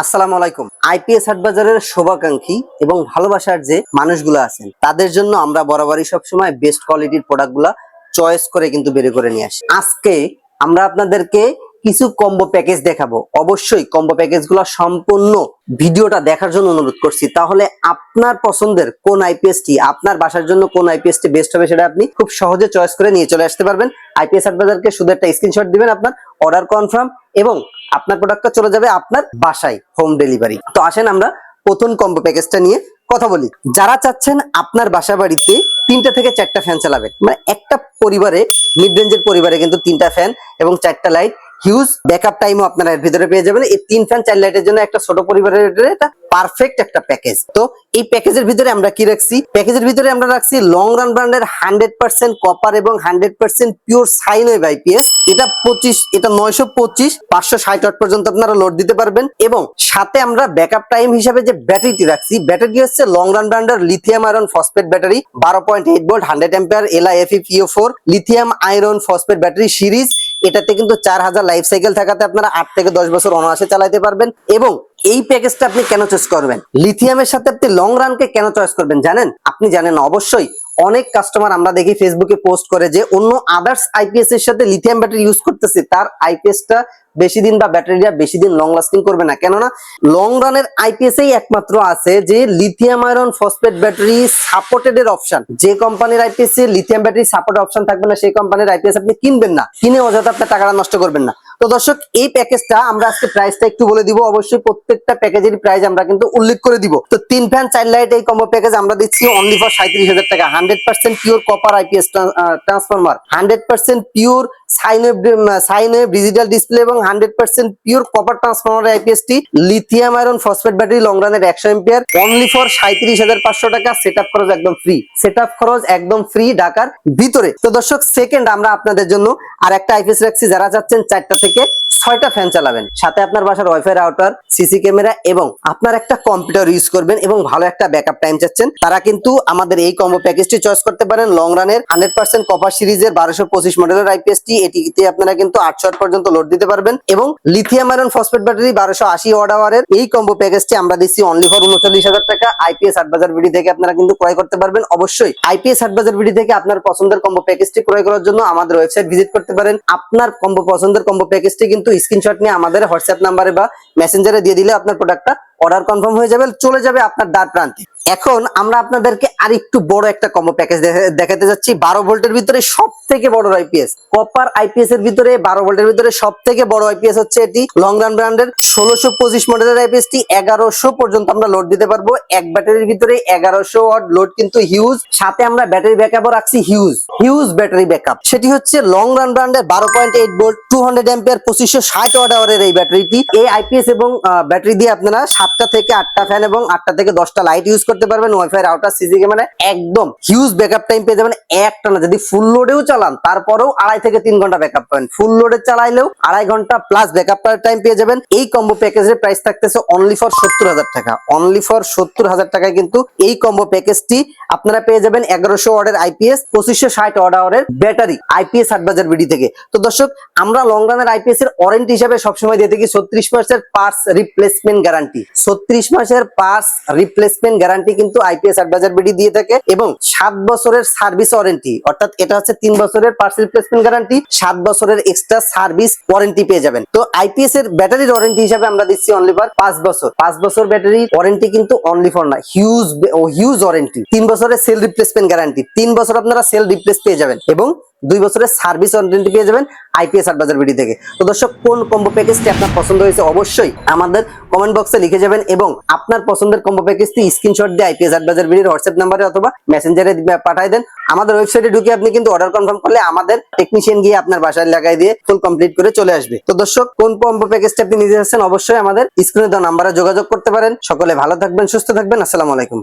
আসসালামু আলাইকুম। আইপিএস হাট বাজারের শোভাকাঙ্ক্ষী এবং ভালোবাসার যে মানুষগুলো আছেন, তাদের জন্য আমরা বরাবরই সবসময় বেস্ট কোয়ালিটির প্রোডাক্টগুলা চয়েস করে কিন্তু বের করে নিয়ে আসি। আজকে আমরা আপনাদেরকে কিছু কম্বো প্যাকেজ দেখাবো। অবশ্যই কম্বো প্যাকেজগুলো সম্পূর্ণ ভিডিওটা দেখার জন্য অনুরোধ করছি। তাহলে আপনার পছন্দের কোন আইপিএসটি আপনার বাসার জন্য কোন আইপিএসটি বেস্ট হবে সেটা আপনি খুব সহজে চয়েস করে নিয়ে চলে আসতে পারবেন। আইপিএস হাট বাজারকে শুধু একটা স্ক্রিনশট দিবেন আপনার অর্ডার কনফার্ম এবং আপনার প্রোডাক্টটা চলে যাবে আপনার বাসায় হোম ডেলিভারি তো আসেন আমরা প্রথম কম্বো প্যাকেজটা নিয়ে কথা বলি। যারা চাচ্ছেন আপনার বাসা বাড়িতে তিনটা থেকে চারটা ফ্যান চালাবেন মানে একটা পরিবারে মিড রেঞ্জের পরিবারে কিন্তু তিনটা ফ্যান এবং চারটা লাইট হিউজ ব্যাকআপ টাইমও আপনারা এর ভিতরে পেয়ে যাবেন। এই তিন ফ্যান চার লাইটের জন্য একটা ছোট পরিবারের এটা পারফেক্ট একটা প্যাকেজ তো এই প্যাকেজের ভিতরে আমরা কি রাখছি? প্যাকেজের ভিতরে আমরা রাখছি লং রান ব্র্যান্ডের হান্ড্রেড পার্সেন্ট কপার এবং hundred percent pure sine wave IPS এটা পঁচিশ, এটা নয়শো পঁচিশ, পাঁচশো ষাট ওয়াট পর্যন্ত আপনারা লোড দিতে পারবেন এবং সাথে আমরা ব্যাকআপ টাইম হিসাবে যে ব্যাটারিটি রাখছি ব্যাটারি হচ্ছে লং রান ব্র্যান্ডের লিথিয়াম আয়রন ফসফেট ব্যাটারি বারো point eight volt hundred ampere LI F PO four lithium iron phosphate battery series এটাতে কিন্তু চার হাজার লাইফ সাইকেল থাকাতে আপনারা আট থেকে দশ বছর অনায়াসে চালাইতে পারবেন এবং এই প্যাকেজটা আপনি কেন চয়েস করবেন? লিথিয়ামের সাথে আপনি লং রানকে কেন চয়েস করবেন জানেন? আপনি জানেন অবশ্যই অনেক কাস্টমার আমরা দেখি ফেসবুকে পোস্ট করে যে অন্য আদার্স আইপিএস এর সাথে লিথিয়াম ব্যাটারি ইউজ করতেছে। তার আইপিএসটা বেশি দিন বা ব্যাটারিটা বেশি দিন লং লাস্টিং করবে না। কেননা লং রানের আইপিএস এই একমাত্র আছে যে lithium iron phosphate battery supported এর অপশন যে কোম্পানির আইপিএস এ লিথিয়াম ব্যাটারি সাপোর্ট অপশন থাকবে না, সেই কোম্পানির আইপিএস আপনি কিনবেন না। কিনে অযথা আপনার টাকাটা নষ্ট করবেন না। তো দর্শক, এই প্যাকেজটা আমরা আজকে প্রাইসটা একটু বলে দিব। অবশ্যই প্রত্যেকটা প্যাকেজের প্রাইস আমরা কিন্তু উল্লেখ করে দিব। তো তিন ফ্যান চার লাইট এই কম্বো প্যাকেজ আমরা দিচ্ছি অনলি ফর সাঁত্রিশ হাজার টাকা। Hundred percent pure copper IPS transformer hundred percent pure digital display এবং hundred percent pure copper transformer lithium iron phosphate battery long রানের একশো এম্পিয়ার অনলি ফর সাঁত্রিশ হাজার পাঁচশো টাকা। সেট আপ খরচ একদম ফ্রি সেট আপ খরচ একদম ফ্রি ঢাকার ভিতরে। তো দর্শক সেকেন্ড আমরা আপনাদের জন্য আর একটা আইপিএস রাখছি। যারা চাচ্ছেন চারটা থেকে থেকে ছয়টা ফ্যান চালাবেন। সাথে আপনার বাসার ওয়াইফাই রাউটার সিসি ক্যামেরা এবং আপনার একটা কম্পিউটার ইউজ করবেন এবং ভালো একটা ব্যাকআপ টাইম চাচ্ছেন। তারা কিন্তু আমাদের এই কম্বো প্যাকেজটি চয়েস করতে পারেন। লং রানের হান্ড্রেড পার্সেন্ট কপার সিরিজের বারোশো পঁচিশ মডেলের আইপিএসটি এটিতে আপনারা কিন্তু আটশো আট পর্যন্ত লোড দিতে পারবেন এবং লিথিয়াম আয়রন ফসফেট ব্যাটারি বারোশো আশি ওয়াট আওয়ারের এই কম্বো প্যাকেজটি আমরা দিচ্ছি অনলি ফর উনচল্লিশ হাজার টাকা। আইপিএস আটবাজার ভিডি থেকে আপনারা কিন্তু ক্রয় করতে পারবেন। অবশ্যই আইপিএস আটবাজার ভিডি থেকে আপনার পছন্দের কম্বো প্যাকেজটি ক্রয় করার জন্য আমাদের ওয়েবসাইট ভিজিট করতে পারেন। আপনার কম্বো পছন্দের কম্বো প্যাকেজটি কিন্তু স্ক্রিনশট নিয়ে আমাদের হোয়াটসঅ্যাপ নাম্বারে বা মেসেঞ্জারে দিয়ে দিলে আপনার প্রোডাক্টটা অর্ডার কনফার্ম হয়ে যাবে, চলে যাবে আপনার দ্বার প্রান্তে। এখন আমরা আপনাদেরকে আর একটু বড় একটা কম্বো প্যাকেজ দেখাতে যাচ্ছি। বারো ভোল্টের ভিতরে সব থেকে বড় আইপিএস কপার আইপিএস এর ভিতরে, বারো ভোল্টের ভিতরে সব থেকে বড় আইপিএস হচ্ছে এটি। লং রান ব্র্যান্ডের ষোলোশো পঁচিশ মডেলের আইপিএস টি এগারোশো পর্যন্ত আমরা লোড দিতে পারব। এক ব্যাটারির ভিতরে এগারোশো ওয়াট লোড কিন্তু হিউজ সাথে আমরা ব্যাটারি ব্যাকআপও রাখছি হিউজ হিউজ ব্যাটারি ব্যাকআপ সেটি হচ্ছে লং রান ব্র্যান্ডের বারো point eight volt two hundred ampere পঁচিশশো ষাট ওয়াট আওয়ারের এই ব্যাটারিটি এই আইপিএস এবং ব্যাটারি দিয়ে আপনারা সাতটা থেকে আটটা ফ্যান এবং আটটা থেকে দশটা লাইট ইউজ করতে পারবেন ওয়াইফাই রাউটার সিসি ক্যামেরা একদম হিউজ ব্যাকআপ টাইম পেয়ে যাবেন একটা না যদি ফুল লোডেও চালান, তারপরেও আড়াই থেকে তিন ঘণ্টা ব্যাকআপ পাবেন ফুল লোডে চালাইলেও আড়াই ঘণ্টা প্লাস ব্যাকআপ টাইম পেয়ে যাবেন। এই কম্বো প্যাকেজের প্রাইস থাকতেছে অনলি ফর সত্তর হাজার টাকা। অনলি ফর সত্তর হাজার টাকায় কিন্তু এই কম্বো প্যাকেজটি আপনারা পেয়ে যাবেন এগারোশো ওয়ার্ডের আইপিএস পঁচিশশো ষাট ওয়ার্ড ব্যাটারি আইপিএস আট বাজার বিডি থেকে। তো দর্শক, আমরা লং রানের আইপিএস এর ওয়ারেন্টি হিসাবে সবসময় দিয়ে থাকি ছত্রিশ মাসের পার্স রিপ্লেসমেন্ট গ্যারান্টি ছত্রিশ মাসের পার্স রিপ্লেসমেন্ট গ্যারান্টি কিন্তু আইপিএস বাজার বিডি দিয়ে থাকে এবং সাত বছরের সার্ভিস ওয়ারেন্টি অর্থাৎ এটা হচ্ছে তিন বছরের পার্স রিপ্লেসমেন্ট গ্যারান্টি সাত বছরের এক্সট্রা সার্ভিস ওয়ারেন্টি পেয়ে যাবেন। তো আইপিএস এর ব্যাটারির ওয়ারেন্টি হিসাবে আমরা দিচ্ছি অনলি ফর পাঁচ বছর। পাঁচ বছর ব্যাটারি ওয়ারেন্টি কিন্তু অনলি ফর না হিউজ হিউজ ওয়ারেন্টি তিন বছরের সেল রিপ্লেসমেন্ট গ্যারান্টি তিন বছর আপনারা সেল রিপ্লেস পেয়ে যাবেন এবং দুই বছরের সার্ভিস ওয়ারেন্টি পেয়ে যাবেন আইপিএস আট বাজার বিডি থেকে। তো দর্শক, কোন কম্বো প্যাকেজটি আপনার পছন্দ হয়েছে অবশ্যই আমাদের কমেন্ট বক্সে লিখে যাবেন এবং আপনার পছন্দের কম্বো প্যাকেজটি স্ক্রিনশট দিয়ে আইপিএস আট বাজার বিডির হোয়াটসঅ্যাপ নাম্বারে অথবা মেসেঞ্জারে পাঠাই দেন। আমাদের ওয়েবসাইটে ঢুকে আপনি কিন্তু অর্ডার কনফার্ম করলে আমাদের টেকনিশিয়ান গিয়ে আপনার বাসায় লাগাই দিয়ে ফুল কমপ্লিট করে চলে আসবে। তো দর্শক, কোন কম্বো প্যাকেজটি আপনি নিতে যাচ্ছেন অবশ্যই আমাদের স্ক্রিনে দেওয়া নাম্বারে যোগাযোগ করতে পারেন। সকলে ভালো থাকবেন, সুস্থ থাকবেন। আসসালামু আলাইকুম।